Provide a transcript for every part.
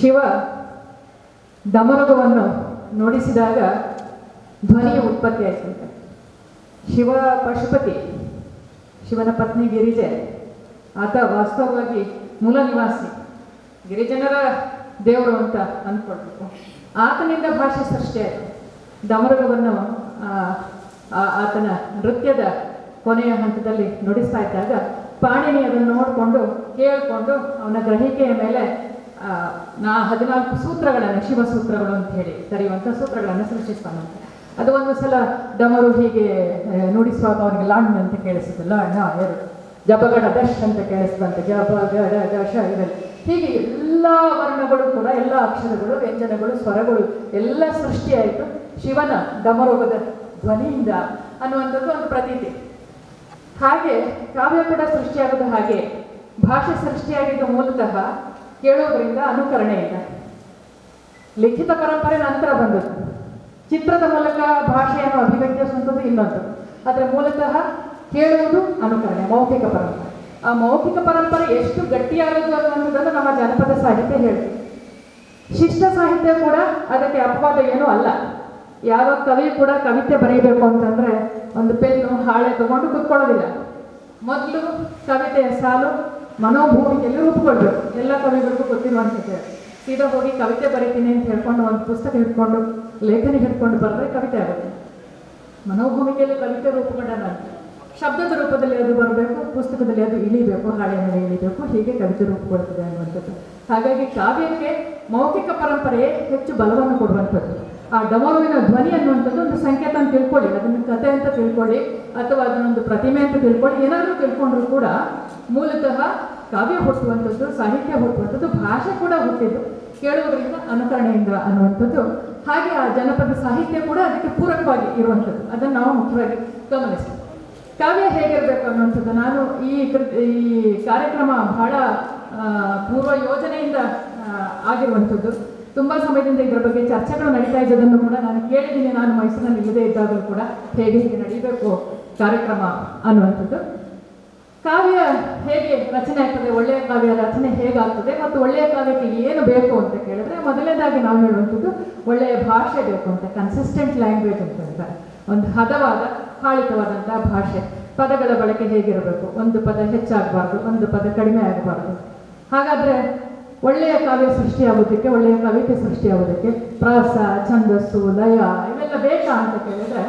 ಶಿವ ದಮರುಗವನ್ನು ನೋಡಿಸಿದಾಗ ಧ್ವನಿಯ ಉತ್ಪತ್ತಿ ಆಯ್ತಂತೆ. ಶಿವ ಪಶುಪತಿ, ಶಿವನ ಪತ್ನಿ ಗಿರಿಜೆ, ಆತ ವಾಸ್ತವವಾಗಿ ಮೂಲ ನಿವಾಸಿ, ಗಿರಿಜನರ ದೇವರು ಅಂತ ಅಂದ್ಕೊಳ್ಬೇಕು. ಆತನಿಂದ ಭಾಷೆ ಸೃಷ್ಟಿಯಾಯಿತು ಆ- ಆತನ ನೃತ್ಯದ ಕೊನೆಯ ಹಂತದಲ್ಲಿ ನುಡಿಸ್ತಾ ಇದ್ದಾಗ ಪಾಣಿನಿ ಅದನ್ನು ನೋಡಿಕೊಂಡು ಕೇಳಿಕೊಂಡು ಅವನ ಗ್ರಹಿಕೆಯ ಮೇಲೆ ನಾ ಹದಿನಾಲ್ಕು ಸೂತ್ರಗಳನ್ನು, ಶಿವ ಸೂತ್ರಗಳು ಅಂತ ಹೇಳಿ ಕರೆಯುವಂಥ ಸೂತ್ರಗಳನ್ನು ಸೃಷ್ಟಿಸ್ತಾನಂತೆ ಅದು ಒಂದು ಸಲ ಡಮರು ಹೀಗೆ ನುಡಿಸುವಾಗ ಅವನಿಗೆ ಲಾಣ್ ಅಂತ ಕೇಳಿಸಿತು ಲಾಣ ಎರಡು ಜಪಗಡ ದಶ್ ಅಂತ ಕೇಳಿಸಿದಂತೆ. ಜಪ ಗಡ ದಶ ಇರಲಿ ಹೀಗೆ ಎಲ್ಲ ವರ್ಣಗಳು ಕೂಡ, ಎಲ್ಲ ಅಕ್ಷರಗಳು, ವ್ಯಂಜನಗಳು, ಸ್ವರಗಳು ಎಲ್ಲ ಸೃಷ್ಟಿಯಾಯಿತು. ಶಿವನ ಡಮರೋಗದ ಧ್ವನಿಯಿಂದ ಅನ್ನುವಂಥದ್ದು ಒಂದು ಪ್ರತೀತಿ. ಹಾಗೆ ಕಾವ್ಯ ಕೂಡ ಸೃಷ್ಟಿಯಾಗೋದು ಹಾಗೆ, ಭಾಷೆ ಸೃಷ್ಟಿಯಾಗಿದ್ದು ಮೂಲತಃ ಕೇಳೋದ್ರಿಂದ ಇದೆ. ಲಿಖಿತ ಪರಂಪರೆ ನಂತರ ಬಂದದ್ದು. ಚಿತ್ರದ ಮೂಲಕ ಭಾಷೆಯನ್ನು ಅಭಿವ್ಯಕ್ತಿಸುವಂಥದ್ದು ಇನ್ನೊಂದು. ಆದರೆ ಮೂಲತಃ ಕೇಳುವುದು ಅನುಕರಣೆ, ಮೌಖಿಕ ಪರಂಪರೆ. ಆ ಮೌಖಿಕ ಪರಂಪರೆ ಎಷ್ಟು ಗಟ್ಟಿಯಾಗದು ಅನ್ನುವಂಥದ್ದನ್ನು ನಮ್ಮ ಜನಪದ ಸಾಹಿತ್ಯ ಹೇಳುತ್ತೆ ಶಿಷ್ಟ ಸಾಹಿತ್ಯ ಕೂಡ ಅದಕ್ಕೆ ಅಪವಾದ ಏನೂ ಅಲ್ಲ. ಯಾವ ಕವಿ ಕೂಡ ಕವಿತೆ ಬರೀಬೇಕು ಅಂತಂದ್ರೆ ಒಂದು ಪೆನ್ನು, ಹಾಳೆ ತಗೊಂಡು ಕುತ್ಕೊಳ್ಳೋದಿಲ್ಲ. ಮೊದಲು ಕವಿತೆಯ ಸಾಲು ಮನೋಭೂಮಿಕೆಯಲ್ಲಿ ರೂಪುಗೊಳ್ಬೇಕು. ಎಲ್ಲ ಕವಿಗಳಿಗೂ ಗೊತ್ತಿರುವಂಥದ್ದೇ. ಸೀದಾ ಹೋಗಿ ಕವಿತೆ ಬರೀತೀನಿ ಅಂತ ಹೇಳ್ಕೊಂಡು ಒಂದು ಪುಸ್ತಕ ಹಿಡ್ಕೊಂಡು, ಲೇಖನಿ ಹಿಡ್ಕೊಂಡು ಬರೆದ್ರೆ ಕವಿತೆ ಆಗುತ್ತೆ. ಮನೋಭೂಮಿಕೆಯಲ್ಲಿ ಕವಿತೆ ರೂಪುಗೊಂಡಲ್ಲ ಶಬ್ದದ ರೂಪದಲ್ಲಿ ಅದು ಬರಬೇಕು, ಪುಸ್ತಕದಲ್ಲಿ ಅದು ಇಳಿಬೇಕು, ಹಾಳೆ ಮೇಲೆ ಇಳಿಬೇಕು, ಹೀಗೆ ಕವಿತೆ ರೂಪುಗೊಳ್ತದೆ ಅನ್ನುವಂಥದ್ದು. ಹಾಗಾಗಿ ಕಾವ್ಯಕ್ಕೆ ಮೌಖಿಕ ಪರಂಪರೆಯೇ ಹೆಚ್ಚು ಬಲವನ್ನು ಕೊಡುವಂಥದ್ದು. ಆ ಡಮರುವಿನ ಧ್ವನಿ ಅನ್ನುವಂಥದ್ದು ಒಂದು ಸಂಕೇತ ಅಂತ ತಿಳ್ಕೊಳ್ಳಿ, ಅದನ್ನು ಕತೆ ಅಂತ ತಿಳ್ಕೊಳ್ಳಿ, ಅಥವಾ ಅದನ್ನೊಂದು ಪ್ರತಿಮೆ ಅಂತ ತಿಳ್ಕೊಳ್ಳಿ, ಏನಾದರೂ ತಿಳ್ಕೊಂಡ್ರು ಕೂಡ ಮೂಲತಃ ಕಾವ್ಯ ಹುಟ್ಟುವಂಥದ್ದು ಸಾಹಿತ್ಯ ಹುಟ್ಟುವಂಥದ್ದು ಭಾಷೆ ಕೂಡ ಹುಟ್ಟಿದ್ದು ಕೇಳುವುದರಿಂದ ಅನುಕರಣೆಯಿಂದ ಅನ್ನುವಂಥದ್ದು. ಹಾಗೆ ಆ ಜನಪದ ಸಾಹಿತ್ಯ ಕೂಡ ಅದಕ್ಕೆ ಪೂರಕವಾಗಿ ಇರುವಂಥದ್ದು. ಅದನ್ನು ನಾವು ಮುಖ್ಯವಾಗಿ ಗಮನಿಸ್ತೀವಿ. ಕಾವ್ಯ ಹೇಗಿರಬೇಕು ಅನ್ನುವಂಥದ್ದು ನಾನು ಈ ಈ ಕಾರ್ಯಕ್ರಮ ಬಹಳ ಪೂರ್ವ ಯೋಜನೆಯಿಂದ ಆಗಿರುವಂಥದ್ದು. ತುಂಬ ಸಮಯದಿಂದ ಇದರ ಬಗ್ಗೆ ಚರ್ಚೆಗಳು ನಡೀತಾ ಇದ್ದದನ್ನು ಕೂಡ ನಾನು ಕೇಳಿದ್ದೀನಿ. ನಾನು ಮೈಸೂರಿನಲ್ಲಿ ಇಲ್ಲದೇ ಇದ್ದಾಗಲೂ ಕೂಡ ಹೇಗೆ ಹೇಗೆ ನಡೀಬೇಕು ಕಾರ್ಯಕ್ರಮ ಅನ್ನುವಂಥದ್ದು. ಕಾವ್ಯ ಹೇಗೆ ರಚನೆ ಆಗ್ತದೆ, ಒಳ್ಳೆಯ ಕಾವ್ಯ ರಚನೆ ಹೇಗಾಗ್ತದೆ ಮತ್ತು ಒಳ್ಳೆಯ ಕಾವ್ಯಕ್ಕೆ ಏನು ಬೇಕು ಅಂತ ಕೇಳಿದ್ರೆ ಮೊದಲನೇದಾಗಿ ನಾವು ಹೇಳುವಂಥದ್ದು ಒಳ್ಳೆಯ ಭಾಷೆ ಬೇಕು ಅಂತ ಕನ್ಸಿಸ್ಟೆಂಟ್ ಲ್ಯಾಂಗ್ವೇಜ್ ಅಂತ ಹೇಳ್ತಾರೆ ಒಂದು ಹದವಾದ ಹಾಳಿತವಾದಂತಹ ಭಾಷೆ. ಪದಗಳ ಬಳಕೆ ಹೇಗಿರಬೇಕು? ಒಂದು ಪದ ಹೆಚ್ಚಾಗಬಾರ್ದು, ಒಂದು ಪದ ಕಡಿಮೆ ಆಗಬಾರ್ದು. ಹಾಗಾದ್ರೆ ಒಳ್ಳೆಯ ಕಾವ್ಯ ಸೃಷ್ಟಿಯಾಗೋದಕ್ಕೆ ಒಳ್ಳೆಯ ಕವಿತೆ ಸೃಷ್ಟಿಯಾಗೋದಕ್ಕೆ ಪ್ರಾಸ, ಛಂದಸ್ಸು, ಲಯ ಇವೆಲ್ಲ ಬೇಕಾ ಅಂತ ಕೇಳಿದ್ರೆ,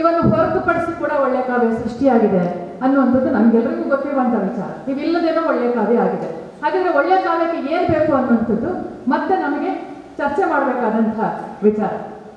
ಇವನ್ನು ಹೊರತುಪಡಿಸಿ ಕೂಡ ಒಳ್ಳೆಯ ಕಾವ್ಯ ಸೃಷ್ಟಿಯಾಗಿದೆ. ಅನ್ನುವಂಥದ್ದು ನಮಗೆಲ್ಲರಿಗೂ ಗೊತ್ತಿರುವಂಥ ವಿಚಾರ. ನೀವಿಲ್ಲದೇನೋ ಒಳ್ಳೆಯ ಕಾವ್ಯ ಆಗಿದೆ. ಹಾಗಾದ್ರೆ ಒಳ್ಳೆಯ ಕಾವ್ಯಕ್ಕೆ ಏನು ಬೇಕು ಅನ್ನುವಂಥದ್ದು ಮತ್ತೆ ನಮಗೆ ಚರ್ಚೆ ಮಾಡಬೇಕಾದಂಥ ವಿಚಾರ.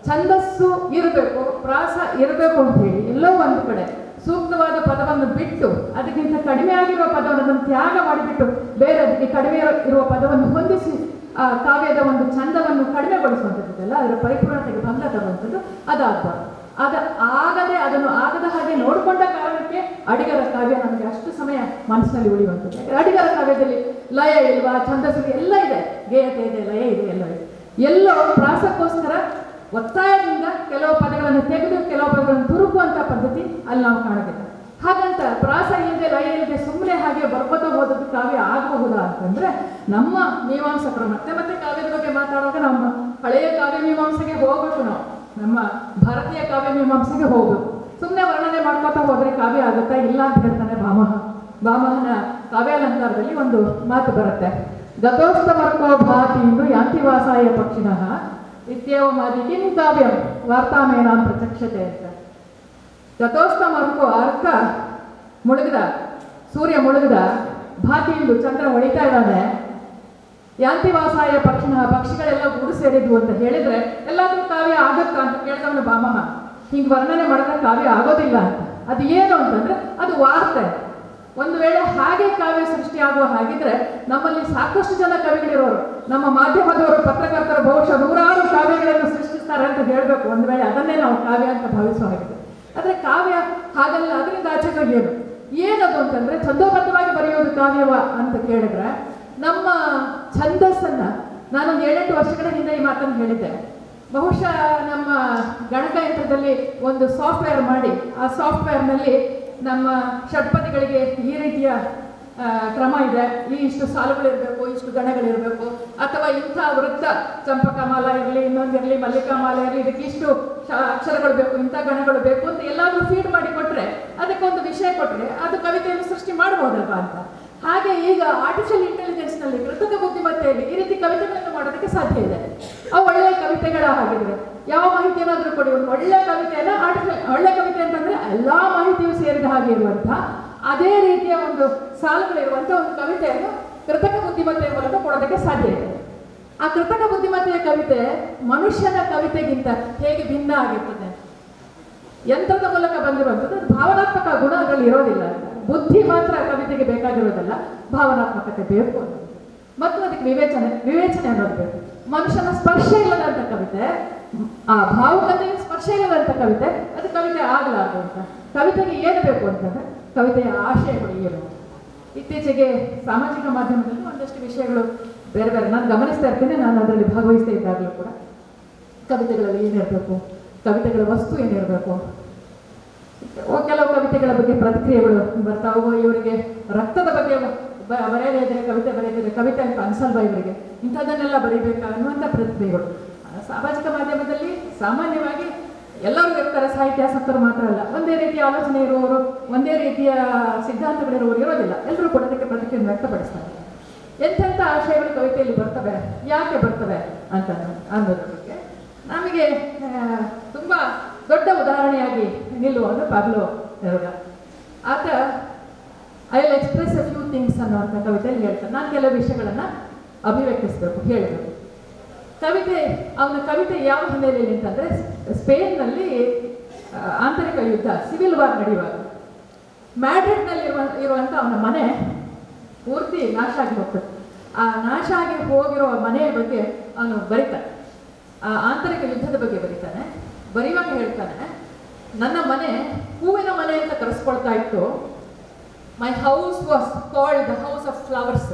ಛಂದಸ್ಸು ಇರಬೇಕು, ಪ್ರಾಸ ಇರಬೇಕು ಅಂತ ಹೇಳಿ ಎಲ್ಲೋ ಒಂದು ಕಡೆ ಸೂಕ್ತವಾದ ಪದವನ್ನು ಬಿಟ್ಟು ಅದಕ್ಕಿಂತ ಕಡಿಮೆ ಆಗಿರುವ ಪದವನ್ನು ತ್ಯಾಗ ಮಾಡಿಬಿಟ್ಟು ಬೇರೆ ಅದಕ್ಕೆ ಕಡಿಮೆ ಇರೋ- ಇರುವ ಪದವನ್ನು ಹೊಂದಿಸಿ, ಆ ಕಾವ್ಯದ ಒಂದು ಚಂದವನ್ನು ಕಡಿಮೆಗೊಳಿಸುವಂಥದ್ದಲ್ಲ ಅದರ ಪರಿಪೂರ್ಣತೆಗೆ ಬಂದ ತರುವಂಥದ್ದು ಅದಾಗಬಾರ್ದು ಅದ ಆಗದೆ ಅದನ್ನು ಆಗದ ಹಾಗೆ ನೋಡಿಕೊಂಡ ಕಾರಣಕ್ಕೆ ಅಡಿಗರ ಕಾವ್ಯ ನಮಗೆ ಅಷ್ಟು ಸಮಯ ಮನಸ್ಸಿನಲ್ಲಿ ಉಳಿಯುವಂಥದ್ದು. ಯಾಕಂದ್ರೆ ಅಡಿಗರ ಕಾವ್ಯದಲ್ಲಿ ಲಯ ಇಲ್ವಾ ಛಂದಸ್ಸಿಗೆ ಎಲ್ಲ ಇದೆ. ಗೇಯತೆ ಇದೆ, ಲಯ ಇದೆ, ಎಲ್ಲ ಇದೆ. ಎಲ್ಲೋ ಪ್ರಾಸಕ್ಕೋಸ್ಕರ ಒತ್ತಾಯದಿಂದ ಕೆಲವು ಪದಗಳನ್ನು ತೆಗೆದು, ಕೆಲವು ಪದಗಳನ್ನು ತುರುಕುವಂಥ ಪದ್ಧತಿ ಅಲ್ಲಿ ನಾವು ಕಾಣಬೇಕು. ಹಾಗಂತ ಪ್ರಾಸ ಇಲ್ಲದೆ, ಲಯ ಇಲ್ಲದೆ ಸುಮ್ಮನೆ ಹಾಗೆ ಬರ್ಕೋತಾ ಹೋದದ್ದು ಕಾವ್ಯ ಆಗಬಹುದಾ ಅಂತಂದ್ರೆ ನಮ್ಮ ಮೀಮಾಂಸಕರು ಮತ್ತೆ ಮತ್ತೆ ಕಾವ್ಯದ ಬಗ್ಗೆ ಮಾತಾಡುವಾಗ ನಮ್ಮ ಹಳೆಯ ಕಾವ್ಯ ಮೀಮಾಂಸೆಗೆ ಹೋಗಬೇಕು ನಾವು. ನಮ್ಮ ಭಾರತೀಯ ಕಾವ್ಯ ಮೀಮಾಂಸೆಗೆ ಹೋಗು. ಸುಮ್ಮನೆ ವರ್ಣನೆ ಮಾಡ್ಕೋತಾ ಹೋದ್ರೆ ಕಾವ್ಯ ಆಗುತ್ತಾ? ಇಲ್ಲ ಅಂತ ಹೇಳ್ತಾನೆ ಭಾಮಹ ಭಾಮಹನ ಕಾವ್ಯಾಲಂಕಾರದಲ್ಲಿ ಒಂದು ಮಾತು ಬರುತ್ತೆ. ಗತೋಸ್ತಮರ್ಕೋ ಭಾತಿ ಇಂದು ಯಾಂತಿವಾಸಾಯ ಪಕ್ಷಿಣಃ ಇತ್ಯೇವಮಾದಿ ಕಿಂ ಕಾವ್ಯಂ. ವಾರ್ತಾಮೇನಾಂ ಪ್ರಚಕ್ಷತೆ ಅಂತ. ಗತೋಸ್ತಮರ್ಕೋ ಅರ್ಕ ಮುಳುಗಿದ. ಸೂರ್ಯ ಮುಳುಗಿದ. ಭಾತಿ ಎಂದು ಚಂದ್ರ ಒಳಿತಾ ಇದ್ದಾನೆ. ಯಾಂತಿವಾಸಾಯ ಪಕ್ಷಿ ಪಕ್ಷಿಗಳೆಲ್ಲ ಗೂಡು ಸೇರಿದ್ವು ಅಂತ ಹೇಳಿದ್ರೆ ಎಲ್ಲಾದ್ರೂ ಕಾವ್ಯ ಆಗತ್ತಾ ಅಂತ ಕೇಳ್ತವನು ಬಾಮಹ. ಹಿಂಗೆ ವರ್ಣನೆ ಮಾಡಿದ್ರೆ ಕಾವ್ಯ ಆಗೋದಿಲ್ಲ ಅಂತ. ಅದು ಏನು ಅಂತಂದ್ರೆ ಅದು ವಾರ್ತೆ. ಒಂದು ವೇಳೆ ಹಾಗೆ ಕಾವ್ಯ ಸೃಷ್ಟಿ ಆಗುವ ಹಾಗಿದ್ರೆ ನಮ್ಮಲ್ಲಿ ಸಾಕಷ್ಟು ಜನ ಕವಿಗಳಿರೋರು, ನಮ್ಮ ಮಾಧ್ಯಮದವರು, ಪತ್ರಕರ್ತರು, ಬಹುಶಃ ನೂರಾರು ಕಾವ್ಯಗಳನ್ನು ಸೃಷ್ಟಿಸ್ತಾರೆ ಅಂತ ಹೇಳಬೇಕು. ಒಂದು ವೇಳೆ ಅದನ್ನೇ ನಾವು ಕಾವ್ಯ ಅಂತ ಭಾವಿಸೋ ಹಾಗಿದೆ ಆದರೆ ಕಾವ್ಯ ಹಾಗಲ್ಲ, ಅದರಿಂದ ಆಚೆಗೆ ಏನು ಏನದು ಅಂತಂದ್ರೆ ಛಂದೋಬದ್ಧವಾಗಿ ಬರೆಯೋದು ಕಾವ್ಯವ ಅಂತ ಕೇಳಿದ್ರೆ ನಮ್ಮ ಛಂದಸ್ಸನ್ನ. ನಾನೊಂದು ಏಳೆಂಟು ವರ್ಷಗಳ ಹಿಂದೆ ಈ ಮಾತನ್ನು ಹೇಳಿದ್ದೆ. ಬಹುಶಃ ನಮ್ಮ ಗಣಕಯಂತ್ರದಲ್ಲಿ ಒಂದು ಸಾಫ್ಟ್ವೇರ್ ಮಾಡಿ, ಆ ಸಾಫ್ಟ್ವೇರ್ನಲ್ಲಿ ನಮ್ಮ ಷಟ್ಪದಿಗಳಿಗೆ ಈ ರೀತಿಯ ಕ್ರಮ ಇದೆ. ಈ ಇಷ್ಟು ಸಾಲುಗಳಿರಬೇಕು, ಇಷ್ಟು ಗಣಗಳಿರಬೇಕು, ಅಥವಾ ಇಂಥ ವೃತ್ತ, ಚಂಪಕಮಾಲ ಇರಲಿ ಇನ್ನೊಂದಿರಲಿ ಮಲ್ಲಿಕಾಮಾಲ ಇರಲಿ, ಇದಕ್ಕೆ ಇಷ್ಟು ಅಕ್ಷರಗಳು ಬೇಕು, ಇಂಥ ಗಣಗಳು ಬೇಕು ಅಂತ ಎಲ್ಲಾದರೂ ಫೀಡ್ ಮಾಡಿ ಕೊಟ್ಟರೆ ಅದಕ್ಕೊಂದು ವಿಷಯ ಕೊಟ್ಟರೆ ಅದು ಕವಿತೆಯನ್ನು ಸೃಷ್ಟಿ ಮಾಡಬಹುದಲ್ವಾ ಅಂತ. ಹಾಗೆ ಈಗ ಆರ್ಟಿಫಿಷಿಯಲ್ ಇಂಟೆಲಿಜೆನ್ಸ್ ನಲ್ಲಿ ಕೃತಕ ಬುದ್ಧಿಮತ್ತೆಯಲ್ಲಿ ಈ ರೀತಿ ಕವಿತೆಗಳನ್ನು ಮಾಡೋದಕ್ಕೆ ಸಾಧ್ಯ ಇದೆ. ಅವು ಒಳ್ಳೆಯ ಕವಿತೆಗಳ ಹಾಗಿದ್ರೆ ಯಾವ ಮಾಹಿತಿ ಏನಾದರೂ ಕೊಡಿ, ಒಂದು ಒಳ್ಳೆ ಕವಿತೆಯನ್ನು ಆರ್ಟಿಫಿಷಿಯಲ್ ಒಳ್ಳೆ ಕವಿತೆ ಅಂತಂದ್ರೆ ಎಲ್ಲಾ ಮಾಹಿತಿಯು ಸೇರಿದ ಹಾಗೆ ಇರುವಂಥ ಅದೇ ರೀತಿಯ ಒಂದು ಸಾಲುಗಳಿರುವಂಥ ಒಂದು ಕವಿತೆಯನ್ನು ಕೃತಕ ಬುದ್ಧಿಮತ್ತೆಯ ಮೂಲಕ ಕೊಡೋದಕ್ಕೆ ಸಾಧ್ಯ ಇದೆ. ಆ ಕೃತಕ ಬುದ್ಧಿಮತ್ತೆಯ ಕವಿತೆ ಮನುಷ್ಯನ ಕವಿತೆಗಿಂತ ಹೇಗೆ ಭಿನ್ನ ಆಗಿರ್ತದೆ? ಯಂತ್ರದ ಮೂಲಕ ಬಂದಿರುವಂಥದ್ದು ಭಾವನಾತ್ಮಕ ಗುಣ ಅದರಲ್ಲಿ ಇರೋದಿಲ್ಲ. ಬುದ್ಧಿ ಮಾತ್ರ ಕವಿತೆಗೆ ಬೇಕಾಗಿರೋದಲ್ಲ, ಭಾವನಾತ್ಮಕತೆ ಬೇಕು ಅನ್ನೋದು ಮತ್ತು ಅದಕ್ಕೆ ವಿವೇಚನೆ ವಿವೇಚನೆ ಅನ್ನೋದು ಬೇಕು. ಮನುಷ್ಯನ ಸ್ಪರ್ಶ ಇಲ್ಲದಂತ ಕವಿತೆ, ಆ ಭಾವುಕತೆಯ ಸ್ಪರ್ಶ ಇಲ್ಲದಂತ ಕವಿತೆ, ಅದು ಕವಿತೆ ಆಗಲಾರದು ಅಂತ ಕವಿತೆಗೆ ಏನು ಬೇಕು ಅಂತಂದ್ರೆ ಕವಿತೆಯ ಆಶಯಗಳು ಏನು? ಇತ್ತೀಚೆಗೆ ಸಾಮಾಜಿಕ ಮಾಧ್ಯಮದಲ್ಲಿ ಒಂದಷ್ಟು ವಿಷಯಗಳು ಬೇರೆ ಬೇರೆ. ನಾನು ಗಮನಿಸ್ತಾ ಇರ್ತೇನೆ, ನಾನು ಅದರಲ್ಲಿ ಭಾಗವಹಿಸ್ತಾ ಇದ್ದಾಗಲೂ ಕೂಡ. ಕವಿತೆಗಳಲ್ಲಿ ಏನಿರಬೇಕು? ಕವಿತೆಗಳ ವಸ್ತು ಏನಿರಬೇಕು? ಕೆಲವು ಕವಿತೆಗಳ ಬಗ್ಗೆ ಪ್ರತಿಕ್ರಿಯೆಗಳು ಬರ್ತಾವು, ಇವರಿಗೆ ರಕ್ತದ ಬಗ್ಗೆ ಬರೆಯದೇ ಇದ್ರೆ ಕವಿತೆ ಬರೆಯದಿದ್ರೆ ಕವಿತೆ ಅಂತ ಅನ್ಸಲ್ವಾ ಇವರಿಗೆ? ಇಂಥದ್ದನ್ನೆಲ್ಲ ಬರೀಬೇಕಾ ಅನ್ನುವಂಥ ಪ್ರತಿಭೆಗಳು. ಸಾಮಾಜಿಕ ಮಾಧ್ಯಮದಲ್ಲಿ ಸಾಮಾನ್ಯವಾಗಿ ಎಲ್ಲರೂ ಇರ್ತಾರೆ ಸಾಹಿತ್ಯಾಸಕ್ತರು ಮಾತ್ರ ಅಲ್ಲ. ಒಂದೇ ರೀತಿಯ ಆಲೋಚನೆ ಇರುವವರು, ಒಂದೇ ರೀತಿಯ ಸಿದ್ಧಾಂತಗಳಿರುವವರು ಇರೋದಿಲ್ಲ. ಎಲ್ಲರೂ ಕೂಡ ಅದಕ್ಕೆ ಪ್ರತಿಕ್ರಿಯೆ ವ್ಯಕ್ತಪಡಿಸ್ತಾರೆ. ಎಂಥೆಂಥ ಆಶಯಗಳು ಕವಿತೆಯಲ್ಲಿ ಬರ್ತವೆ? ಯಾಕೆ ಬರ್ತವೆ ಅಂತ ಅನ್ನೋದ್ರ ಬಗ್ಗೆ ನಮಗೆ ತುಂಬ ದೊಡ್ಡ ಉದಾಹರಣೆಯಾಗಿ ನಿಲ್ಲುವ ಪಾಬ್ಲೋ ನೆರುಗ ಆತ I will express a few things ಅನ್ನುವಂಥ ಕವಿತೆಯಲ್ಲಿ ಹೇಳ್ತಾನೆ. ನಾನು ಕೆಲವು ವಿಷಯಗಳನ್ನು ಅಭಿವ್ಯಕ್ತಿಸಬೇಕು. ಹೇಳಬೇಕು ಕವಿತೆ, ಅವನ ಕವಿತೆ ಯಾವ ಹಿನ್ನೆಲೆಯಲ್ಲಿ ಅಂತಂದ್ರೆ, ಸ್ಪೇನ್ನಲ್ಲಿ ಆಂತರಿಕ ಯುದ್ಧ ಸಿವಿಲ್ ವಾರ್ ನಡೆಯುವಾಗ. ಮ್ಯಾಡ್ರಿಡ್ನಲ್ಲಿರುವ ಇರುವಂಥ ಅವನ ಮನೆ ಪೂರ್ತಿ ನಾಶ ಆಗಿ ಹೋಗ್ತದೆ. ಆ ನಾಶ ಆಗಿ ಹೋಗಿರೋ ಮನೆಯ ಬಗ್ಗೆ ಅವನು ಬರೀತಾನೆ. ಆ ಆಂತರಿಕ ಯುದ್ಧದ ಬಗ್ಗೆ ಬರೀತಾನೆ. ಬರೆಯುವಾಗ ಹೇಳ್ತಾನೆ, ನನ್ನ ಮನೆ ಹೂವಿನ ಮನೆ ಅಂತ ಕರೆಸ್ಕೊಳ್ತಾ ಇತ್ತು. My house was called the house of flowers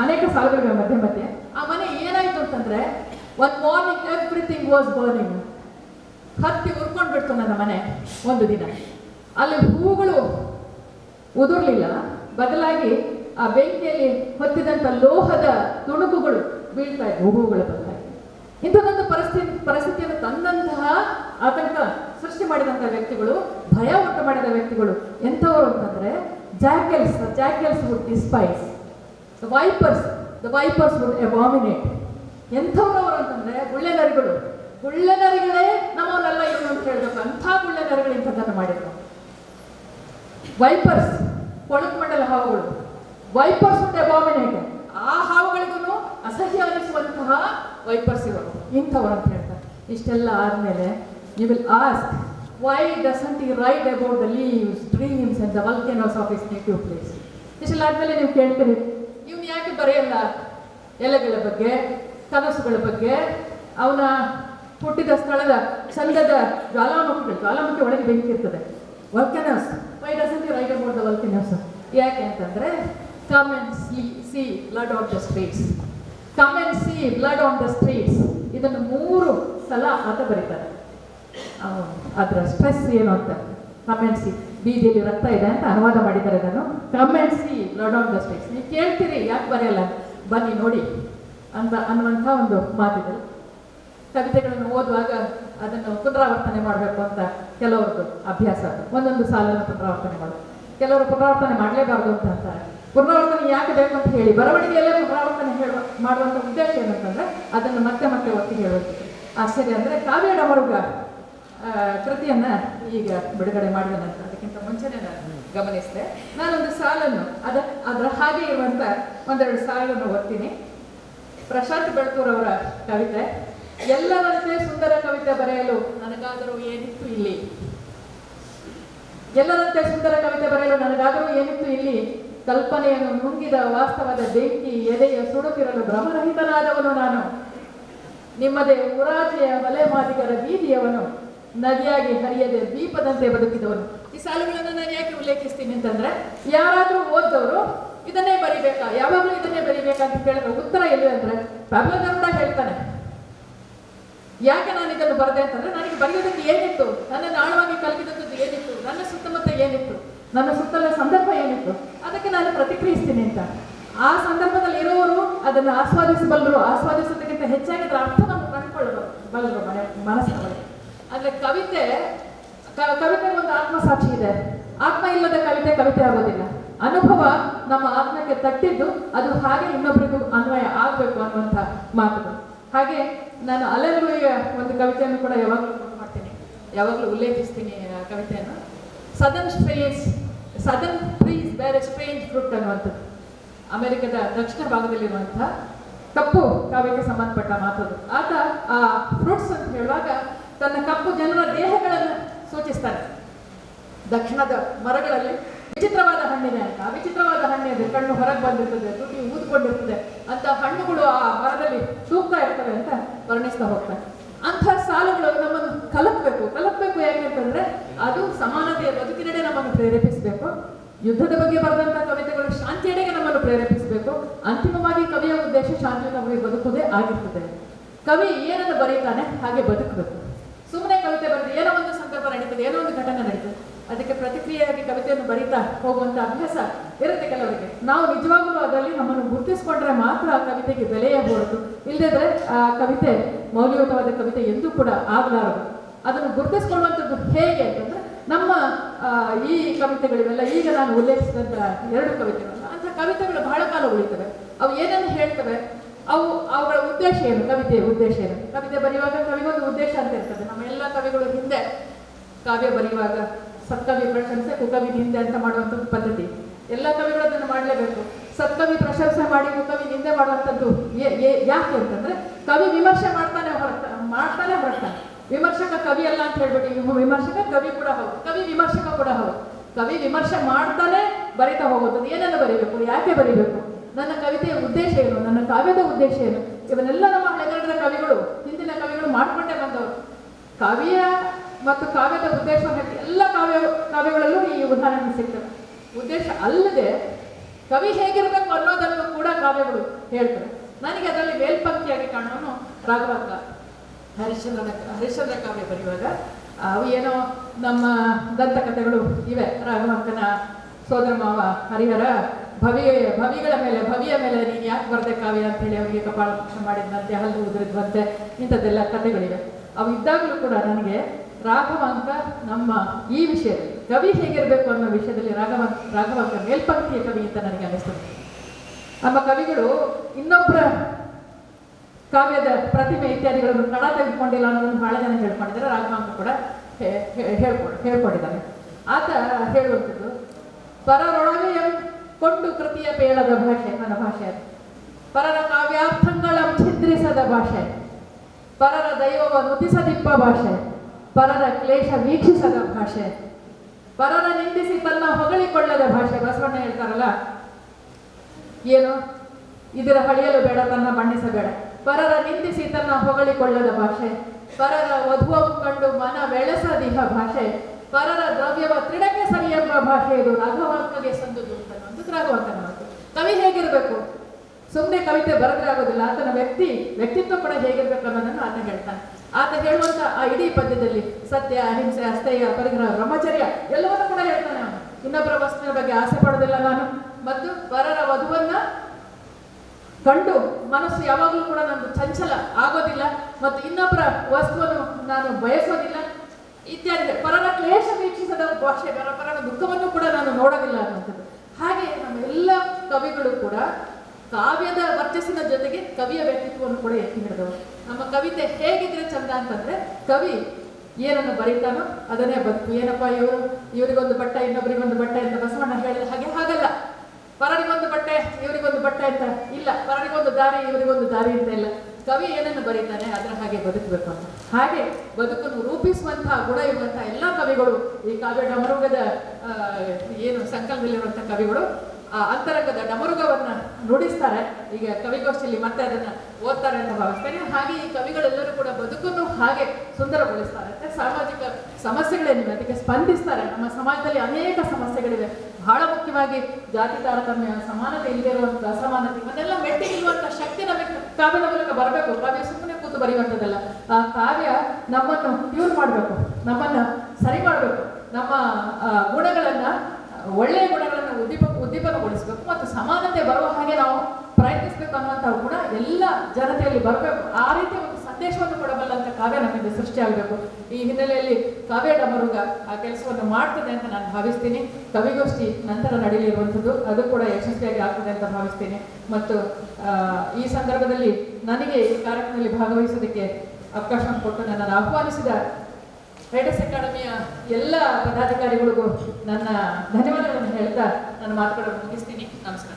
ಅನೇಕ ಸಾಲುಗಳಿವೆ ಮಧ್ಯೆ ಮಧ್ಯೆ. ಆ ಮನೆ ಏನಾಯ್ತು ಅಂತಂದ್ರೆ one morning everything was burning ಹತ್ತಿ ಉರ್ಕೊಂಡ್ಬಿಡ್ತು ನನ್ನ ಮನೆ ಒಂದು ದಿನ. ಅಲ್ಲಿ ಹೂಗಳು ಉದುರ್ಲಿಲ್ಲ. ಬದಲಾಗಿ ಆ ಬೆಂಕಿಯಲ್ಲಿ ಹೊತ್ತಿದಂತ ಲೋಹದ ತುಣುಕುಗಳು ಬೀಳ್ತಾ ಇದ್ವು ಹೂಗಳು ಬದಲಾಗಿ ಇಂಥದ್ದೊಂದು ಪರಿಸ್ಥಿತಿ ಪರಿಸ್ಥಿತಿಯನ್ನು ತಂದಂತಹ ಆತಂಕ ಸೃಷ್ಟಿ ಮಾಡಿದಂತಹ ವ್ಯಕ್ತಿಗಳು, ಭಯ ಉಂಟು ಮಾಡಿದ ವ್ಯಕ್ತಿಗಳು ಎಂಥವರು ಅಂತಂದ್ರೆ jackals jackals would despise the vipers the vipers would abominate ಎಂಥವ್ರವರು ಅಂತಂದ್ರೆ ಗುಳ್ಳೆನರಿಗಳು. ಗುಳ್ಳೆನರಿಗಳೇ ನಮ್ಮವನ್ನೆಲ್ಲ ಇವರು ಅಂತ ಹೇಳ್ಬೇಕು. ಅಂಥ ಗುಳ್ಳೆನರಿಗಳು ಇಂಥದ್ದನ್ನು ಮಾಡಿದ್ರು. ವೈಪರ್ಸ್ ಕೊಳಕು ಮಂಡಲ ಹಾವುಗಳು. ವೈಪರ್ಸ್ ವುಡ್ ಎವಾಮಿನೇಟ್ ಆ ಹಾವುಗಳಿಗೂ ಅಸಹ್ಯ ಅನಿಸುವಂತಹ ವೈಪರ್ಸ್ ಇವರು. ಇಂಥವ್ರು ಅಂತ ಹೇಳ್ತಾರೆ. ಇಷ್ಟೆಲ್ಲ ಆದಮೇಲೆ you will ask why doesn't he write about the leaves dreams and the volcanoes of his native place ಇಷ್ಟೆಲ್ಲ ಆದಮೇಲೆ ನೀವು ಕೇಳ್ತೀರಿ. ಇವನು ಯಾಕೆ ಬರೆಯಲ್ಲ? ಎಲೆಗಳ ಬಗ್ಗೆ, ಕನಸುಗಳ ಬಗ್ಗೆ, ಅವನ ಹುಟ್ಟಿದ ಸ್ಥಳದ ಚಂದದ ಜ್ವಾಲಾಮುಖಿ ಜ್ವಾಲಾಮುಖಿ ಒಳಗೆ ಬೆಂಕಿ ಇರ್ತದೆ. Volcanoes why doesn't write about the volcanoes ಯಾಕೆ ಅಂತಂದ್ರೆ come and see see blood on the streets come and see blood on the streets ಇದನ್ನು ಮೂರು ಸಲ ಅಂತ ಬರೀತಾರೆ. ಅದರ ಸ್ಟ್ರೆಸ್ ಏನು ಅಂತ ಕಮೆಂಟ್ಸಿ ಬೀದಿಯಲ್ಲಿ ರಕ್ತ ಇದೆ ಅಂತ ಅನುವಾದ ಮಾಡಿದ್ದಾರೆ ಅದನ್ನು come and see blood on the streets ನೀವು ಕೇಳ್ತೀರಿ, ಯಾಕೆ ಬರೆಯಲ್ಲ ಬನ್ನಿ ನೋಡಿ ಅಂತ ಅನ್ನುವಂಥ ಒಂದು ಮಾತಿದೆ. ಕವಿತೆಗಳನ್ನು ಓದುವಾಗ ಅದನ್ನು ಪುನರಾವರ್ತನೆ ಮಾಡಬೇಕು ಅಂತ ಕೆಲವ್ರದ್ದು ಅಭ್ಯಾಸ ಒಂದೊಂದು ಸಾಲನ್ನು ಪುನರಾವರ್ತನೆ ಮಾಡೋದು ಕೆಲವರು ಪುನರಾವರ್ತನೆ ಮಾಡಲೇಬಾರ್ದು ಅಂತ ಅಂತಾರೆ. ಪುನರಾವರ್ತನೆ ಯಾಕೆ ಬೇಕು ಅಂತ ಹೇಳಿ, ಬರವಣಿಗೆಯಲ್ಲೇ ಪುನರಾವರ್ತನೆ ಹೇಳುವ ಮಾಡುವಂಥ ಉದ್ದೇಶ ಏನಂತಂದ್ರೆ ಅದನ್ನು ಮತ್ತೆ ಮತ್ತೆ ಒತ್ತಿ ಹೇಳೋದು ಆಶ್ಚರ್ಯ ಅಂದರೆ ಕಾವ್ಯ ಡಮರುಗ ಕೃತಿಯನ್ನು ಈಗ ಬಿಡುಗಡೆ ಮಾಡಿದ ನಂತರ ಅದಕ್ಕಿಂತ ಮುಂಚೆನೆ ನಾನು ಗಮನಿಸಿದೆ. ನಾನೊಂದು ಸಾಲನ್ನು, ಅದ, ಅದರ ಹಾಗೆ ಇರುವಂಥ ಒಂದೆರಡು ಸಾಲನ್ನು ಓದ್ತೀನಿ ಪ್ರಶಾಂತ್ ಬೆಳತೂರ್ ಅವರ ಕವಿತೆ, ಎಲ್ಲರಂತೆ ಸುಂದರ ಕವಿತೆ ಬರೆಯಲು ನನಗಾದರೂ ಏನಿತ್ತು ಇಲ್ಲಿ? ಎಲ್ಲರಂತೆ ಸುಂದರ ಕವಿತೆ ಬರೆಯಲು ನನಗಾದರೂ ಏನಿತ್ತು ಇಲ್ಲಿ? ಕಲ್ಪನೆಯನ್ನು ನುಂಗಿದ ವಾಸ್ತವದ ಬೆಂಕಿ ಎದೆಯ ಸುಡುತ್ತಿರಲು ಭ್ರಮರಹಿತನಾದವನು ನಾನು. ನಿಮ್ಮದೇ ಉರಾಜೆಯ ಮಲೆ ಮಾದಿಗರ ಬೀದಿಯವನು. ನದಿಯಾಗಿ ಹರಿಯದೆ ದೀಪದಂತೆ ಬದುಕಿದವನು. ಈ ಸಾಲುಗಳನ್ನು ನಾನು ಯಾಕೆ ಉಲ್ಲೇಖಿಸ್ತೀನಿ ಅಂತಂದ್ರೆ, ಯಾರಾದರೂ ಓದ್ದವರು, ಇದನ್ನೇ ಬರಿಬೇಕಾ? ಯಾವಾಗಲೂ ಇದನ್ನೇ ಬರಿಬೇಕಾ ಅಂತ ಕೇಳಿದ್ರೆ ಉತ್ತರ ಎಲ್ಲಿ ಅಂದ್ರೆ ಗರುಡ ಹೇಳ್ತಾನೆ. ಯಾಕೆ ನಾನು ಇದನ್ನು ಬರೆದೆ ಅಂತಂದ್ರೆ, ನನಗೆ ಬರೆಯೋದಕ್ಕೆ ಏನಿತ್ತು? ನನ್ನ ಆಳವಾಗಿ ಕಲಗಿದಂಥದ್ದು ಏನಿತ್ತು? ನನ್ನ ಸುತ್ತಮುತ್ತ ಏನಿತ್ತು? ನನ್ನ ಸುತ್ತಲ ಸಂದರ್ಭ ಏನಿತ್ತು? ಅದಕ್ಕೆ ನಾನು ಪ್ರತಿಕ್ರಿಯಿಸ್ತೀನಿ ಅಂತ. ಆ ಸಂದರ್ಭದಲ್ಲಿ ಇರುವವರು ಅದನ್ನು ಆಸ್ವಾದಿಸಬಲ್ಲರು. ಆಸ್ವಾದಿಸೋದಕ್ಕಿಂತ ಹೆಚ್ಚಾಗಿ ಅದರ ಅರ್ಥವನ್ನು ಕಂಡುಕೊಳ್ಳಬಲ್ಲರು ಮನೆ ಮನಸ್ಸಿನಲ್ಲಿ ಆದರೆ ಕವಿತೆ ಕವಿತೆ ಒಂದು ಆತ್ಮಸಾಕ್ಷಿ ಇದೆ. ಆತ್ಮ ಇಲ್ಲದ ಕವಿತೆ ಕವಿತೆ ಆಗೋದಿಲ್ಲ. ಅನುಭವ ನಮ್ಮ ಆತ್ಮಕ್ಕೆ ತಟ್ಟಿದ್ದು ಅದು ಹಾಗೆ ಇನ್ನೊಬ್ಬರಿಗೂ ಅನ್ವಯ ಆಗಬೇಕು ಅನ್ನುವಂಥ ಮಾತುಗಳು. ಹಾಗೆ ನಾನು ಅಲೆಲುಯ್ಯ ಒಂದು ಕವಿತೆಯನ್ನು ಕೂಡ ಯಾವಾಗಲೂ ಮಾಡ್ತೀನಿ. ಯಾವಾಗಲೂ ಉಲ್ಲೇಖಿಸ್ತೀನಿ ಕವಿತೆಯನ್ನು. Southern strains southern trees bear strange fruit ಅನ್ನುವಂಥದ್ದು ಅಮೆರಿಕದ ದಕ್ಷಿಣ ಭಾಗದಲ್ಲಿರುವಂತಹ ಕಪ್ಪು ಕಾವ್ಯಕ್ಕೆ ಸಂಬಂಧಪಟ್ಟ ಮಾತದು ಆತ ಆ ಫ್ರೂಟ್ಸ್ ಅಂತ ಹೇಳುವಾಗ ತನ್ನ ಕಪ್ಪು ಜನರ ದೇಹಗಳನ್ನು ಸೂಚಿಸ್ತಾನೆ. ದಕ್ಷಿಣದ ಮರಗಳಲ್ಲಿ ವಿಚಿತ್ರವಾದ ಹಣ್ಣಿದೆ ಅಂತ. ವಿಚಿತ್ರವಾದ ಹಣ್ಣಿದೆ ಕಣ್ಣು ಹೊರಗೆ ಬಂದಿರ್ತದೆ, ತುಟಿ ಊದ್ಕೊಂಡಿರ್ತದೆ. ಅಂತ ಹಣ್ಣುಗಳು ಆ ಮರದಲ್ಲಿ ತೂಗ್ತಾ ಇರ್ತವೆ ಅಂತ ವರ್ಣಿಸ್ತಾ ಹೋಗ್ತಾನೆ. ಅಂಥ ಸಾಲುಗಳು ನಮ್ಮನ್ನು ಕಲಕಬೇಕು. ಕಲಕಬೇಕು ಯಾಕೆ ಅಂತಂದ್ರೆ ಅದು ಸಮಾನತೆಯ ಬದುಕಿನೆಡೆ ನಮ್ಮನ್ನು ಪ್ರೇರೇಪಿಸಬೇಕು. ಯುದ್ಧದ ಬಗ್ಗೆ ಬರೆದಂತಹ ಕವಿತೆಗಳು ಶಾಂತಿಯೆಡೆಗೆ ನಮ್ಮನ್ನು ಪ್ರೇರೇಪಿಸಬೇಕು. ಅಂತಿಮವಾಗಿ ಕವಿಯ ಉದ್ದೇಶ ಶಾಂತಿಯುತವಾಗಿ ಬದುಕುವುದೇ ಆಗಿರ್ತದೆ. ಕವಿ ಏನನ್ನು ಬರೀತಾನೆ ಹಾಗೆ ಬದುಕಬೇಕು. ಸುಮ್ಮನೆ ಕವಿತೆ ಬರೆದು ಏನೋ ಒಂದು ಸಂದರ್ಭ ನಡೀತದೆ, ಏನೋ ಒಂದು ಘಟನೆ ನಡೀತದೆ. ಅದಕ್ಕೆ ಪ್ರತಿಕ್ರಿಯೆಯಾಗಿ ಕವಿತೆಯನ್ನು ಬರೀತಾ ಹೋಗುವಂತ ಅಭ್ಯಾಸ ಇರುತ್ತೆ ಕೆಲವರಿಗೆ. ನಾವು ನಿಜವಾಗಲೂ ಅದರಲ್ಲಿ ನಮ್ಮನ್ನು ಗುರುತಿಸಿಕೊಂಡ್ರೆ ಮಾತ್ರ ಆ ಕವಿತೆಗೆ ಬೆಲೆಯೇ ಹೊರತು. ಇಲ್ಲದಿದ್ರೆ ಆ ಕವಿತೆ ಮೌಲ್ಯಯುತವಾದ ಕವಿತೆ ಎಂದೂ ಕೂಡ ಆಗಲಾರದು. ಅದನ್ನು ಗುರುತಿಸ್ಕೊಳ್ಳುವಂಥದ್ದು ಹೇಗೆ ಅಂತಂದ್ರೆ, ನಮ್ಮ ಈ ಕವಿತೆಗಳಿವೆಲ್ಲ ಈಗ ನಾನು ಉಲ್ಲೇಖಿಸಿದಂಥ ಎರಡು ಕವಿತೆಗಳು. ಅಂತ ಕವಿತೆಗಳು ಬಹಳ ಕಾಲ ಉಳಿತವೆ. ಅವು ಏನನ್ನು ಹೇಳ್ತವೆ? ಅವು, ಅವುಗಳ ಉದ್ದೇಶ ಏನು? ಕವಿತೆಯ ಉದ್ದೇಶ ಏನು? ಕವಿತೆ ಬರೆಯುವಾಗ ಕವಿಗೊಂದು ಉದ್ದೇಶ ಅಂತ ಇರ್ತದೆ. ನಮ್ಮ ಎಲ್ಲ ಕವಿಗಳು ಹಿಂದೆ, ಕಾವ್ಯ ಬರೆಯುವಾಗ ಸತ್ಕವಿ ಪ್ರಶಂಸೆ, ಕುಕವಿ ಹಿಂದೆ ಅಂತ ಮಾಡುವಂಥದ್ದು ಪದ್ಧತಿ. ಎಲ್ಲ ಕವಿಗಳು ಅದನ್ನು ಮಾಡಲೇಬೇಕು. ಸತ್ಕವಿ ಪ್ರಶಂಸೆ ಮಾಡಿ ಕವಿ ನಿಂದೆ ಮಾಡುವಂಥದ್ದು ಯಾಕೆ ಅಂತಂದ್ರೆ ಕವಿ ವಿಮರ್ಶೆ ಮಾಡ್ತಾನೆ ಮಾಡ್ತಾನೆ ಹೊರಡ್ತಾನೆ. ವಿಮರ್ಶಕ ಕವಿ ಅಲ್ಲ ಅಂತ ಹೇಳ್ಬಿಟ್ಟು ವಿಮರ್ಶಕ ಕವಿ ಕೂಡ ಹೌದು, ಕವಿ ವಿಮರ್ಶಕ ಕೂಡ ಹೌದು. ಕವಿ ವಿಮರ್ಶೆ ಮಾಡ್ತಾನೆ ಬರಿತಾ ಹೋಗೋದು ಏನನ್ನು ಬರೀಬೇಕು, ಯಾಕೆ ಬರೀಬೇಕು? ನನ್ನ ಕವಿತೆಯ ಉದ್ದೇಶ ಏನು? ನನ್ನ ಕಾವ್ಯದ ಉದ್ದೇಶ ಏನು? ಇವನ್ನೆಲ್ಲ ನಮ್ಮ ಹಳೆಗನ್ನಡದ ಕವಿಗಳು, ಹಿಂದಿನ ಕವಿಗಳು ಮಾಡ್ಕೊಂಡೇ ಬಂದವರು. ಕಾವ್ಯ ಮತ್ತು ಕಾವ್ಯದ ಉದ್ದೇಶ ಎಲ್ಲ ಕಾವ್ಯ ಕಾವ್ಯಗಳಲ್ಲೂ ಈ ಉದಾಹರಣೆ ಸಿಗ್ತದೆ. ಉದ್ದೇಶ ಅಲ್ಲದೆ ಕವಿ ಹೇಗಿರಬೇಕು ಅನ್ನೋದನ್ನು ಕೂಡ ಕಾವ್ಯಗಳು ಹೇಳ್ತಾರೆ ನನಗೆ ಅದರಲ್ಲಿ ಮೇಲ್ಪಂಕ್ತಿಯಾಗಿ ಕಾಣೋನು ರಾಘವಕ್ಕ. ಹರಿಶ್ಚಂದ್ರನ ಹರಿಶ್ಚಂದ್ರ ಕಾವ್ಯ ಬರೆಯುವಾಗ, ಅವು ಏನೋ ನಮ್ಮ ದಂತಕಥೆಗಳು ಇವೆ. ರಾಘವಂಕನ ಸೋದರ ಮಾವ ಹರಿಹರ, ಭವಿ, ಭವಿಗಳ ಮೇಲೆ, ಭವಿಯ ಮೇಲೆ ನೀನು ಯಾಕೆ ಬರದೆ ಕಾವ್ಯ ಅಂತ ಹೇಳಿ ಅವರಿಗೆ ಕಪಾಳ ಮಾಡಿದಂತೆ ಹಲ್ಲು ಉದುರಿದ್ವಂತೆ, ಇಂಥದ್ದೆಲ್ಲ ಕಥೆಗಳಿವೆ. ಅವು ಇದ್ದಾಗಲೂ ಕೂಡ ನನಗೆ ರಾಘವಾಂಕ ನಮ್ಮ ಈ ವಿಷಯದಲ್ಲಿ ಕವಿ ಹೇಗಿರಬೇಕು ಅನ್ನೋ ವಿಷಯದಲ್ಲಿ ರಾಘವಂಕ ರಾಘವಾಂಕ ಮೇಲ್ಪಂಕ್ತಿಯ ಕವಿ ಅಂತ ನನಗೆ ಅನಿಸ್ತದೆ ನಮ್ಮ ಕವಿಗಳು ಇನ್ನೊಬ್ಬರ ಕಾವ್ಯದ ಪ್ರತಿಮೆ ಇತ್ಯಾದಿಗಳನ್ನು ಕಣ ತೆಗೆದುಕೊಂಡಿಲ್ಲ ಅನ್ನೋದನ್ನು ಬಹಳ ಜನ ಹೇಳ್ಕೊಂಡಿದ್ದಾರೆ. ರಾಘವಾಂಕ ಕೂಡ ಹೇಳ್ಕೊಂಡು ಹೇಳ್ಕೊಂಡಿದ್ದಾನೆ. ಆತ ಹೇಳುವಂಥದ್ದು ಪರರೊಳಗೆ ಕೊಂಡು ಕೃತಿಯ ಬೇಳದ ಭಾಷೆ ನನ್ನ ಭಾಷೆ ಅದು. ಪರರ ಕಾವ್ಯಾರ್ಥಗಳ ಛಿದ್ರಿಸದ ಭಾಷೆ. ಪರರ ದೈವವ ನುತಿಸದಿಪ್ಪ ಭಾಷೆ. ಪರರ ಕ್ಲೇಶ ವೀಕ್ಷಿಸದ ಭಾಷೆ. ಪರರ ನಿಂದಿಸಿ ತನ್ನ ಹೊಗಳಿಕೊಳ್ಳದ ಭಾಷೆ ಬಸವಣ್ಣ ಹೇಳ್ತಾರಲ್ಲ. ಏನು? ಇದರ ಹಳಿಯಲು ಬೇಡ, ತನ್ನ ಬಣ್ಣಿಸಬೇಡ ಪರರ ನಿಂದಿಸಿ ತನ್ನ ಹೊಗಳಿಕೊಳ್ಳದ ಭಾಷೆ. ಪರರ ವಧುವ ಕಂಡು ಮನ ಬೆಳೆಸದಿಹ ಭಾಷೆ. ಪರರ ದ್ರವ್ಯವ ತ್ರಿಡಕ್ಕೆ ಸರಿ ಭಾಷೆ ಇದು. ರಾಘವಾಂಕಗೆ ಸಂದುದು ಅಂತ ಕವಿ ಹೇಗಿರಬೇಕು? ಸುಮ್ಮನೆ ಕವಿತೆ ಬರೆದ್ರೆ ಆಗೋದಿಲ್ಲ. ಆತನ ವ್ಯಕ್ತಿ, ವ್ಯಕ್ತಿತ್ವ ಕೂಡ ಹೇಗಿರ್ಬೇಕು ಅನ್ನೋದನ್ನು ಆತ ಹೇಳ್ತಾನೆ. ಆತ ಹೇಳುವಂತ ಆ ಇಡೀ ಪದ್ಯದಲ್ಲಿ ಸತ್ಯ, ಅಹಿಂಸೆ ಅಸ್ತೇಯ ಪರಿಗ್ರಹ, ಬ್ರಹ್ಮಚರ್ಯ ಎಲ್ಲವನ್ನೂ ಕೂಡ ಹೇಳ್ತಾನೆ ಅವನು. ಇನ್ನೊಬ್ಬರ ವಸ್ತುವಿನ ಬಗ್ಗೆ ಆಸೆ ಪಡೋದಿಲ್ಲ ನಾನು. ಮತ್ತು ಪರರ ವಧುವನ್ನ ಕಂಡು ಮನಸ್ಸು ಯಾವಾಗಲೂ ಕೂಡ ನಮ್ದು ಚಂಚಲ ಆಗೋದಿಲ್ಲ. ಮತ್ತು ಇನ್ನೊಬ್ಬರ ವಸ್ತುವನ್ನು ನಾನು ಬಯಸೋದಿಲ್ಲ. ಇತ್ಯಾದಿ ಪರರ ಕ್ಲೇಶ ವೀಕ್ಷಿಸದ ಭಾಷೆ ಪರ ಪರರ ದುಃಖವನ್ನು ಕೂಡ ನಾನು ನೋಡೋದಿಲ್ಲ ಅನ್ನುವಂಥದ್ದು. ಹಾಗೆ ನಮ್ಮ ಎಲ್ಲ ಕವಿಗಳು ಕೂಡ ಕಾವ್ಯದ ವರ್ಚಸ್ಸಿನ ಜೊತೆಗೆ ಕವಿಯ ವ್ಯಕ್ತಿತ್ವವನ್ನು ಕೂಡ ಎತ್ತಿ ಹಿಡಿದವರು ನಮ್ಮ ಕವಿತೆ ಹೇಗಿದ್ರೆ ಚಂದ ಅಂತಂದ್ರೆ, ಕವಿ ಏನನ್ನು ಬರೀತಾನೋ ಅದನ್ನೇ ಬದುಕು ಏನಪ್ಪ ಇವರು? ಇವರಿಗೊಂದು ಬಟ್ಟೆ ಇನ್ನೊಬ್ಬರಿಗೊಂದು ಬಟ್ಟೆ ಅಂತ ಬಸವಣ್ಣ ಹೇಳಿದ ಹಾಗೆ ಹಾಗಲ್ಲ. ಪರರಿಗೊಂದು ಬಟ್ಟೆ, ಇವರಿಗೊಂದು ಬಟ್ಟೆ ಅಂತ ಇಲ್ಲ. ಪರರಿಗೊಂದು ದಾರಿ, ಇವರಿಗೊಂದು ದಾರಿ ಅಂತ ಇಲ್ಲ. ಕವಿ ಏನನ್ನು ಬರೀತಾನೆ ಅದರ ಹಾಗೆ ಬದುಕಬೇಕು ಅಂತ. ಹಾಗೆ ಬದುಕನ್ನು ರೂಪಿಸುವಂತಹ ಗುಣ ಇರುವಂತಹ ಎಲ್ಲ ಕವಿಗಳು ಈ ಕಾವ್ಯ ಡಮರುಗದ ಏನು ಸಂಕಲ್ಪದಲ್ಲಿರುವಂತಹ ಕವಿಗಳು ಅಂತರಂಗದ ಡಮರುಗವನ್ನ ನುಡಿಸ್ತಾರೆ. ಈಗ ಕವಿಗೋಷ್ಠಿಯಲ್ಲಿ ಮತ್ತೆ ಅದನ್ನ ಓದ್ತಾರೆ ಅಂತ ಭಾವಿಸ್ತಾರೆ ಹಾಗೆ ಈ ಕವಿಗಳೆಲ್ಲರೂ ಕೂಡ ಬದುಕನ್ನು ಹಾಗೆ ಸುಂದರಗೊಳಿಸ್ತಾರೆ. ಅಂತ ಸಾಮಾಜಿಕ ಸಮಸ್ಯೆಗಳೇನಿವೆ ಅದಕ್ಕೆ ಸ್ಪಂದಿಸ್ತಾರೆ. ನಮ್ಮ ಸಮಾಜದಲ್ಲಿ ಅನೇಕ ಸಮಸ್ಯೆಗಳಿವೆ. ಬಹಳ ಮುಖ್ಯವಾಗಿ ಜಾತಿ ತಾರತಮ್ಯ, ಸಮಾನತೆ ಇಲ್ಲದೆ ಇರುವಂತಹ ಅಸಮಾನತೆ, ಇವನ್ನೆಲ್ಲ ಮೆಟ್ಟಿ ನಿಲ್ಲುವಂತಹ ಶಕ್ತಿ ನಮಗೆ ಕಾವ್ಯದ ಮೂಲಕ ಬರಬೇಕು. ಕಾವ್ಯ ಸುಮ್ಮನೆ ಕೂತು ಬರೆಯುವಂಥದ್ದಲ್ಲ. ಆ ಕಾವ್ಯ ನಮ್ಮನ್ನು ಟ್ಯೂನ್ ಮಾಡಬೇಕು. ನಮ್ಮನ್ನು ಸರಿ ಮಾಡಬೇಕು. ನಮ್ಮ ಗುಣಗಳನ್ನು ಗುಣಗಳನ್ನ, ಒಳ್ಳೆಯ ಗುಣಗಳನ್ನು ಉದ್ದೀಪ ಉದ್ದೀಪನಗೊಳಿಸಬೇಕು ಮತ್ತು ಸಮಾನತೆ ಬರುವ ಹಾಗೆ ನಾವು ಪ್ರಯತ್ನಿಸಬೇಕು ಅನ್ನುವಂಥ ಗುಣ ಎಲ್ಲ ಜನತೆಯಲ್ಲಿ ಬರಬೇಕು. ಆ ರೀತಿಯ ಒಂದು ಸಂದೇಶವನ್ನು ಕೊಡಬಲ್ಲಂತ ಕಾವ್ಯ ನಮ್ಮಿಂದ ಸೃಷ್ಟಿಯಾಗಬೇಕು ಈ ಹಿನ್ನೆಲೆಯಲ್ಲಿ ಕಾವ್ಯ ಡಮರುಗ ಆ ಕೆಲಸವನ್ನು ಮಾಡ್ತದೆ ಅಂತ ನಾನು ಭಾವಿಸ್ತೀನಿ. ಕವಿಗೋಷ್ಠಿ ನಂತರ ನಡೆಯಲಿರುವಂಥದ್ದು ಅದು ಕೂಡ ಯಶಸ್ವಿಯಾಗಿ ಆಗ್ತದೆ ಅಂತ ಭಾವಿಸ್ತೀನಿ. ಮತ್ತು ಈ ಸಂದರ್ಭದಲ್ಲಿ ನನಗೆ ಈ ಕಾರ್ಯಕ್ರಮದಲ್ಲಿ ಭಾಗವಹಿಸೋದಕ್ಕೆ ಅವಕಾಶವನ್ನು ಕೊಟ್ಟು ನನ್ನನ್ನು ಆಹ್ವಾನಿಸಿದ ರೈಟರ್ಸ್ ಅಕಾಡೆಮಿಯ ಎಲ್ಲ ಪದಾಧಿಕಾರಿಗಳಿಗೂ ನನ್ನ ಧನ್ಯವಾದಗಳನ್ನು ಹೇಳ್ತಾ ನನ್ನ ಮಾತುಗಳನ್ನು ಮುಗಿಸ್ತೀನಿ. ನಮಸ್ಕಾರ.